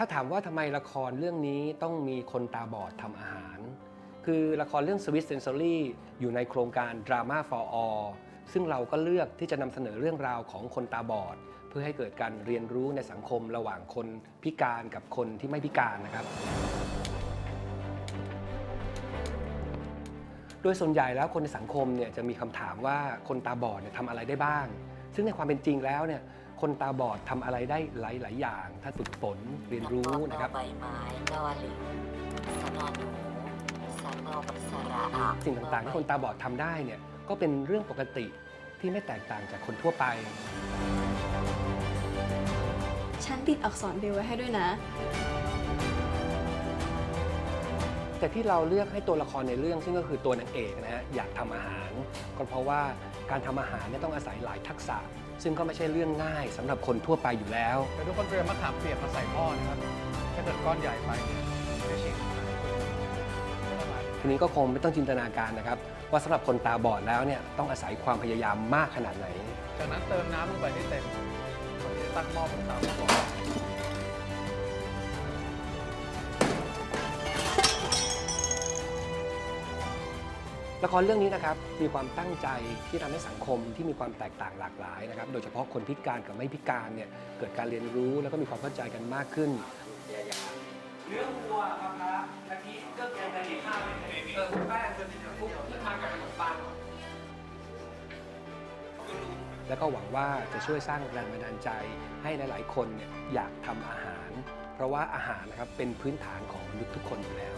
ถ้าถามว่าทำไมละครเรื่องนี้ต้องมีคนตาบอดทำอาหาร คือละครเรื่อง Swiss Sensory อยู่ในโครงการ Drama for All ซึ่งเราก็เลือกที่จะนำเสนอเรื่องราวของคนตาบอด เพื่อให้เกิดการเรียนรู้ในสังคมระหว่างคนพิการกับคนที่ไม่พิการนะครับ โดยส่วนใหญ่แล้วคนในสังคมเนี่ยจะมีคำถามว่าคนตาบอดเนี่ยทำอะไรได้บ้าง ซึ่งในความเป็นจริงแล้วเนี่ย คนตาบอดทำอะไรได้หลาย ๆ อย่าง ถ้าฝึกฝนเรียนรู้นะครับ ใบไม้ลอลิงสนอหนูสนอสระอาสิ่งต่าง ๆ ที่คนตาบอดทำได้เนี่ยก็เป็นเรื่องปกติที่ไม่แตกต่างจากคนทั่วไป ฉันติดอักษรเบลไว้ให้ด้วยนะ แต่ที่เราเลือกให้ตัวละครในเรื่องซึ่งก็คือตัวนางเอกนะฮะอยากทำอาหาร ก็เพราะว่าการทำอาหารเนี่ยต้องอาศัยหลายทักษะ ซึ่งก็ไม่ใช่เรื่องง่ายสำหรับคนทั่วไปอยู่แล้วเดี๋ยวทุกคนเตรียมมะขามเปียกมาใส่หม้อนะครับถ้าเกิดก้อนใหญ่ไปเนี่ยจะฉีกออกมาไม่ต้องมาทีนี้ก็คงไม่ต้องจินตนาการนะครับ ว่าสำหรับคนตาบอดแล้วเนี่ยต้องอาศัยความพยายามมากขนาดไหน จากนั้นเติมน้ำลงไปให้เต็มก่อนที่จะตั้งหม้อบนเตาก่อน ละครเรื่องนี้นะครับมีความตั้งใจที่ทำให้สังคมที่มีความแตกต่างหลากหลายนะครับ โดยเฉพาะคนพิการกับไม่พิการเนี่ยเกิดการเรียนรู้แล้วก็มีความเข้าใจกันมากขึ้นเนื้อวัวมะพร้าวกะทิเครื่องแกงกะหรี่ข้าวเติมแป้งจนคลุกที่ทานกับขนมปังแล้วก็หวังว่าจะช่วยสร้างแรงบันดาลใจให้หลาย ๆ คนเนี่ยอยากทำอาหาร เพราะว่าอาหารนะครับเป็นพื้นฐานของมนุษย์ทุกคนอยู่แล้ว